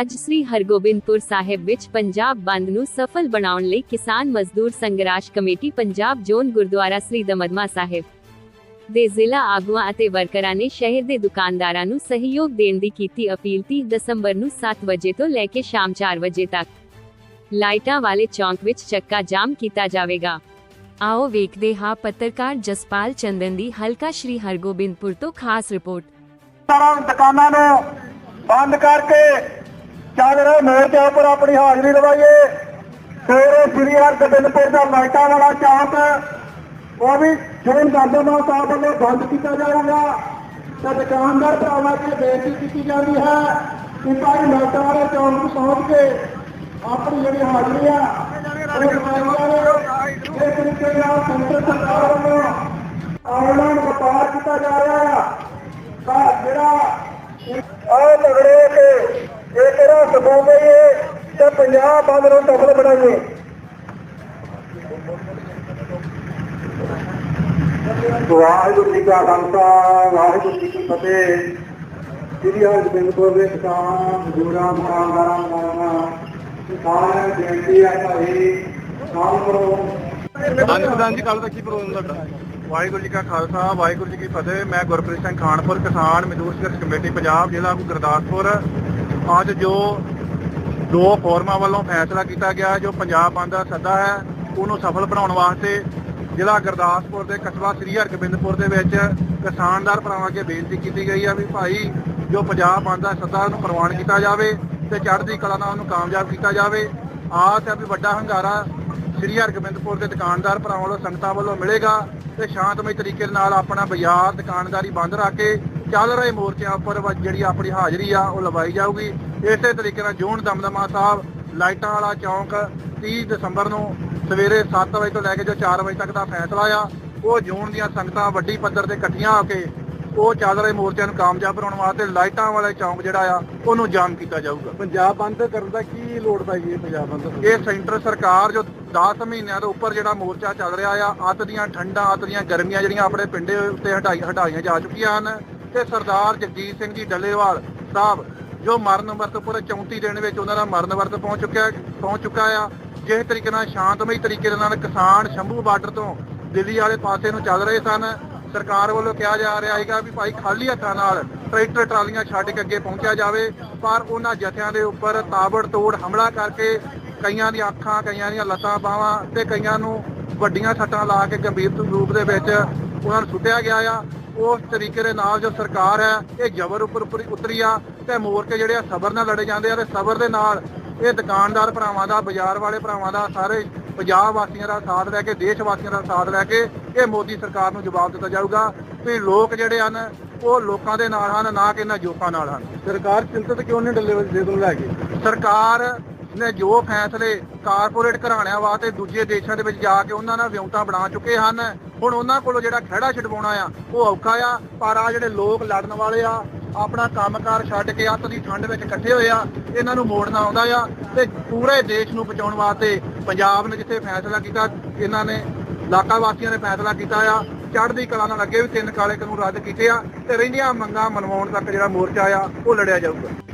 ਅੱਜ ਸ੍ਰੀ ਹਰਗੋਬਿੰਦਪੁਰ ਸਾਹਿਬ ਵਿੱਚ ਪੰਜਾਬ ਬੰਦ ਨੂੰ ਸਫਲ ਬਣਾਉਣ ਲਈ ਕਿਸਾਨ ਮਜ਼ਦੂਰ ਸੰਘਰਸ਼ ਕਮੇਟੀ ਪੰਜਾਬ ਜ਼ੋਨ ਗੁਰਦੁਆਰਾ ਸ੍ਰੀ ਦਮਦਮਾ ਸਾਹਿਬ ਦੇ ਜ਼ਿਲ੍ਹਾ ਆਗੂਆਂ ਅਤੇ ਵਰਕਰਾਂ ਨੇ ਸ਼ਹਿਰ ਦੇ ਦੁਕਾਨਦਾਰਾਂ ਨੂੰ ਸਹਿਯੋਗ ਦੇਣ ਦੀ ਕੀਤੀ ਅਪੀਲ 30 ਦਸੰਬਰ ਨੂੰ 7 ਵਜੇ ਤੋਂ ਲੈ ਕੇ ਸ਼ਾਮ 4 ਵਜੇ ਤੱਕ। ਲਾਈਟਾਂ ਵਾਲੇ ਚੌਂਕ ਵਿੱਚ ਚੱਕਾ ਜਾਮ ਕੀਤਾ ਜਾਵੇਗਾ। ਆਓ ਵੇਖਦੇ ਹਾਂ ਪੱਤਰਕਾਰ ਜਸਪਾਲ ਚੰਦਨ ਦੀ ਹਲਕਾ ਸ਼੍ਰੀ ਹਰਗੋਬਿੰਦਪੁਰ ਤੋਂ ਖਾਸ ਰਿਪੋਰਟ। ਦੁਕਾਨਾਂ ਨੂੰ ਬੰਦ ਕਰਕੇ ਚੱਲ ਰਹੇ ਮੋਰਚੇ ਉੱਪਰ ਆਪਣੀ ਹਾਜ਼ਰੀ ਲਵਾਈਏ। ਸਵੇਰੇ ਸ੍ਰੀ ਹਰਗੋਬਿੰਦਪੁਰ ਦਾ ਲਾਈਟਾਂ ਵਾਲਾ ਚੌਕ ਉਹ ਵੀ ਜੂਨ ਦੰਦਮਾ ਸਾਹਿਬ ਵੱਲੋਂ ਬੰਦ ਕੀਤਾ ਜਾਊਗਾ ਤੇ ਦੁਕਾਨਦਾਰ ਭਰਾਵਾਂ ਅੱਗੇ ਬੇਨਤੀ ਕੀਤੀ ਜਾਂਦੀ ਹੈ ਕਿ ਭਾਈ ਲਾਈਟਾਂ ਵਾਲੇ ਚੌਂਕ ਨੂੰ ਸੌਂਪ ਕੇ ਆਪਣੀ ਜਿਹੜੀ ਹਾਜ਼ਰੀ ਆ, ਉਹ ਲਗਾਈਆਂ ਤਰੀਕੇ ਨਾਲ ਸੈਂਟਰ ਸਰਕਾਰ ਵੱਲੋਂ ਆਨਲਾਈਨ ਵਪਾਰ ਕੀਤਾ ਜਾ ਰਿਹਾ ਆ ਜਿਹੜਾ ਆ ਲਗੜੇ ਕੇ ਇਹ ਤੇਰਾ ਸਬੂਬਈਏ ਤੇ ਪੰਜਾਬ ਬੰਦ ਨੂੰ ਸਫਲ ਬਣਾਈਏ। ਵਾਹਿਗੁਰੂ ਜੀ ਕਾ ਖਾਲਸਾ ਵਾਹਿਗੁਰੂ ਜੀ ਕੀ ਫਤਿਹ। ਸ੍ਰੀ ਹਰਗੋਬਿੰਦਪੁਰ ਦੇ ਕਿਸਾਨ ਮਜ਼ਦੂਰਾਂ ਦੁਕਾਨਦਾਰਾਂ ਨੂੰ ਸਾਰਿਆਂ ਨੂੰ ਬੇਨਤੀ ਹੈ ਭਾਈ ਨਾਲ ਕਰੋ ਹਾਂਜੀ ਪ੍ਰਧਾਨ ਜੀ ਕੱਲ ਦਾ ਕੀ ਪ੍ਰੋਗਰਾਮ ਤੁਹਾਡਾ? ਵਾਹਿਗੁਰੂ ਜੀ ਕਾ ਖਾਲਸਾ ਵਾਹਿਗੁਰੂ ਜੀ ਕੀ ਫਤਿਹ। ਮੈਂ ਗੁਰਪ੍ਰੀਤ ਸਿੰਘ ਖਾਨਪੁਰ ਕਿਸਾਨ ਮਜ਼ਦੂਰ ਸੰਘਰਸ਼ ਕਮੇਟੀ ਪੰਜਾਬ ਜ਼ਿਲ੍ਹਾ ਗੁਰਦਾਸਪੁਰ। ਅੱਜ ਜੋ ਦੋ ਫੋਰਮਾਂ ਵੱਲੋਂ ਫੈਸਲਾ ਕੀਤਾ ਗਿਆ, ਜੋ ਪੰਜਾਬ ਬੰਦ ਦਾ ਸੱਦਾ ਹੈ, ਉਹਨੂੰ ਸਫਲ ਬਣਾਉਣ ਵਾਸਤੇ ਜ਼ਿਲ੍ਹਾ ਗੁਰਦਾਸਪੁਰ ਦੇ ਕਸਬਾ ਸ੍ਰੀ ਹਰਗੋਬਿੰਦਪੁਰ ਦੇ ਵਿੱਚ ਕਿਸਾਨਦਾਰ ਭਰਾਵਾਂ ਅੱਗੇ ਬੇਨਤੀ ਕੀਤੀ ਗਈ ਹੈ ਵੀ ਭਾਈ ਜੋ ਪੰਜਾਬ ਬੰਦ ਦਾ ਸੱਦਾ ਉਹਨੂੰ ਪ੍ਰਵਾਨ ਕੀਤਾ ਜਾਵੇ ਤੇ ਚੜ੍ਹਦੀ ਕਲਾ ਨਾਲ ਉਹਨੂੰ ਕਾਮਯਾਬ ਕੀਤਾ ਜਾਵੇ। ਆਸ ਹੈ ਵੀ ਵੱਡਾ ਹੰਗਾਰਾ ਸ੍ਰੀ ਹਰਗੋਬਿੰਦਪੁਰ ਦੇ ਦੁਕਾਨਦਾਰ ਭਰਾਵਾਂ ਵੱਲੋਂ, ਸੰਗਤਾਂ ਵੱਲੋਂ ਮਿਲੇਗਾ ਤੇ ਸ਼ਾਂਤਮਈ ਤਰੀਕੇ ਨਾਲ ਆਪਣਾ ਬਾਜ਼ਾਰ ਦੁਕਾਨਦਾਰੀ ਬੰਦ ਰੱਖ ਕੇ ਚੱਲ ਰਹੇ ਮੋਰਚਿਆਂ ਉੱਪਰ ਜਿਹੜੀ ਆਪਣੀ ਹਾਜ਼ਰੀ ਆ ਉਹ ਲਵਾਈ ਜਾਊਗੀ। ਇਸੇ ਤਰੀਕੇ ਨਾਲ ਜੂਨ ਦਮਦਮਾ ਸਾਹਿਬ ਲਾਈਟਾਂ ਵਾਲਾ ਚੌਂਕ 30 ਦਸੰਬਰ ਨੂੰ ਸਵੇਰੇ 7 ਵਜੇ ਤੋਂ ਲੈ ਕੇ ਜੋ 4 ਵਜੇ ਤੱਕ ਦਾ ਫੈਸਲਾ ਆ ਉਹ ਜੂਨ ਦੀਆਂ ਸੰਗਤਾਂ ਵੱਡੀ ਪੱਧਰ ਤੇ ਇਕੱਠੀਆਂ ਹੋ ਕੇ ਉਹ ਚੱਲ ਰਹੇ ਮੋਰਚਿਆਂ ਨੂੰ ਕਾਮਯਾਬ ਬਣਾਉਣ ਵਾਸਤੇ ਲਾਈਟਾਂ ਵਾਲੇ ਚੌਂਕ ਜਿਹੜਾ ਆ ਉਹਨੂੰ ਜਾਮ ਕੀਤਾ ਜਾਊਗਾ। ਪੰਜਾਬ ਬੰਦ ਕਰਨ ਦਾ ਕੀ ਲੋੜ ਪੈ ਗਈ ਪੰਜਾਬ ਬੰਦ ਇਹ ਸੈਂਟਰ ਸਰਕਾਰ ਜੋ 10 ਮਹੀਨਿਆਂ ਤੋਂ ਉੱਪਰ ਜਿਹੜਾ ਮੋਰਚਾ ਚੱਲ ਰਿਹਾ ਆ ਅੱਤ ਦੀਆਂ ਠੰਡਾਂ ਅੱਤ ਦੀਆਂ ਗਰਮੀਆਂ ਜਿਹੜੀਆਂ ਆਪਣੇ ਪਿੰਡੇ ਉੱਤੇ ਹਟਾਈ ਹਟਾਈਆਂ ਜਾ ਚੁੱਕੀਆਂ ਹਨ। ਤੇ ਸਰਦਾਰ ਜਗਜੀਤ ਸਿੰਘ ਜੀ ਡੱਲੇਵਾਲ ਸਾਹਿਬ, ਜੋ ਮਰਨ ਵਰਤ ਪੂਰੇ 34 ਦਿਨ ਵਿੱਚ ਉਹਨਾਂ ਦਾ ਮਰਨ ਵਰਤ ਪਹੁੰਚ ਚੁੱਕਿਆ, ਪਹੁੰਚ ਚੁੱਕਾ ਆ। ਜਿਸ ਤਰੀਕੇ ਨਾਲ ਸ਼ਾਂਤਮਈ ਤਰੀਕੇ ਦੇ ਨਾਲ ਕਿਸਾਨ ਸ਼ੰਭੂ ਬਾਰਡਰ ਤੋਂ ਦਿੱਲੀ ਵਾਲੇ ਪਾਸੇ ਨੂੰ ਚੱਲ ਰਹੇ ਸਨ। ਸਰਕਾਰ ਵੱਲੋਂ ਕਿਹਾ ਜਾ ਰਿਹਾ ਹੈਗਾ ਵੀ ਭਾਈ ਖਾਲੀ ਹੱਥਾਂ ਨਾਲ ਟਰੈਕਟਰ, ਟਰਾਲੀਆਂ ਛੱਡ ਕੇ ਅੱਗੇ ਪਹੁੰਚਿਆ ਜਾਵੇ, ਪਰ ਉਹਨਾਂ ਜਥਿਆਂ ਦੇ ਉੱਪਰ ਤਾਬੜ ਤੋੜ ਹਮਲਾ ਕਰਕੇ ਕਈਆਂ ਦੀਆਂ ਅੱਖਾਂ, ਕਈਆਂ ਦੀਆਂ ਲੱਤਾਂ, ਬਾਹਾਂ ਤੇ ਕਈਆਂ ਨੂੰ ਵੱਡੀਆਂ ਸੱਟਾਂ ਲਾ ਕੇ ਗੰਭੀਰ ਰੂਪ ਦੇ ਵਿੱਚ ਉਹਨਾਂ ਨੂੰ ਸੁੱਟਿਆ ਗਿਆ ਆ। ਉਸ ਤਰੀਕੇ ਦੇ ਨਾਲ ਜੋ ਸਰਕਾਰ ਹੈ ਇਹ ਜ਼ਬਰ ਉੱਪਰ ਉੱਪਰ ਉਤਰੀ ਆ ਤੇ ਮੋਰਚੇ ਜਿਹੜੇ ਆ ਸਬਰ ਨਾਲ ਲੜੇ ਜਾਂਦੇ ਆ ਤੇ ਸਬਰ ਦੇ ਨਾਲ ਇਹ ਦੁਕਾਨਦਾਰ ਭਰਾਵਾਂ ਦਾ ਬਾਜ਼ਾਰ ਵਾਲੇ ਭਰਾਵਾਂ ਦਾ ਸਾਰੇ ਪੰਜਾਬ ਵਾਸੀਆਂ ਦਾ ਸਾਥ ਲੈ ਕੇ ਦੇਸ਼ ਵਾਸੀਆਂ ਦਾ ਸਾਥ ਲੈ ਕੇ ਇਹ ਮੋਦੀ ਸਰਕਾਰ ਨੂੰ ਜਵਾਬ ਦਿੱਤਾ ਜਾਊਗਾ ਵੀ ਲੋਕ ਜਿਹੜੇ ਹਨ ਉਹ ਲੋਕਾਂ ਦੇ ਨਾਲ ਹਨ ਨਾ ਕਿ ਇਹਨਾਂ ਜੋਕਾਂ ਨਾਲ ਹਨ ਸਰਕਾਰ ਚਿੰਤਤ ਕਿਉਂ ਨਹੀਂ ਡੱਲੇ ਦੇ ਤੋਂ ਲੈ ਕੇ ਸਰਕਾਰ ਨੇ ਜੋ ਫੈਸਲੇ ਕਾਰਪੋਰੇਟ ਘਰਾਣਿਆਂ ਵਾਸਤੇ ਦੂਜੇ ਦੇਸ਼ਾਂ ਦੇ ਵਿੱਚ ਜਾ ਕੇ ਉਹਨਾਂ ਨਾਲ ਵਿਉਂਤਾਂ ਬਣਾ ਚੁੱਕੇ ਹਨ, ਹੁਣ ਉਹਨਾਂ ਕੋਲੋਂ ਜਿਹੜਾ ਖੜਾ ਛਡਵਾਉਣਾ ਆ, ਉਹ ਔਖਾ ਆ, ਪਰ ਆ ਜਿਹੜੇ ਲੋਕ ਲੜਨ ਵਾਲੇ ਆ, ਆਪਣਾ ਕੰਮਕਾਰ ਛੱਡ ਕੇ ਅੱਤ ਦੀ ਠੰਡ ਵਿੱਚ ਇਕੱਠੇ ਹੋਏ ਆ, ਇਹਨਾਂ ਨੂੰ ਮੋੜਨਾ ਆਉਂਦਾ ਆ ਤੇ ਪੂਰੇ ਦੇਸ਼ ਨੂੰ ਬਚਾਉਣ ਵਾਸਤੇ ਪੰਜਾਬ ਨੇ ਜਿੱਥੇ ਫੈਸਲਾ ਕੀਤਾ, ਇਹਨਾਂ ਨੇ ਇਲਾਕਾ ਵਾਸੀਆਂ ਨੇ ਫੈਸਲਾ ਕੀਤਾ ਆ, ਚੜ੍ਹਦੀ ਕਲਾ ਨਾਲ ਅੱਗੇ ਵੀ ਤਿੰਨ ਕਾਲੇ ਕਾਨੂੰਨ ਰੱਦ ਕੀਤੇ ਆ, ਤੇ ਰਹਿੰਦੀਆਂ ਮੰਗਾਂ ਮਨਵਾਉਣ ਤੱਕ ਜਿਹੜਾ ਮੋਰਚਾ ਆ, ਉਹ ਲੜਿਆ ਜਾਊਗਾ।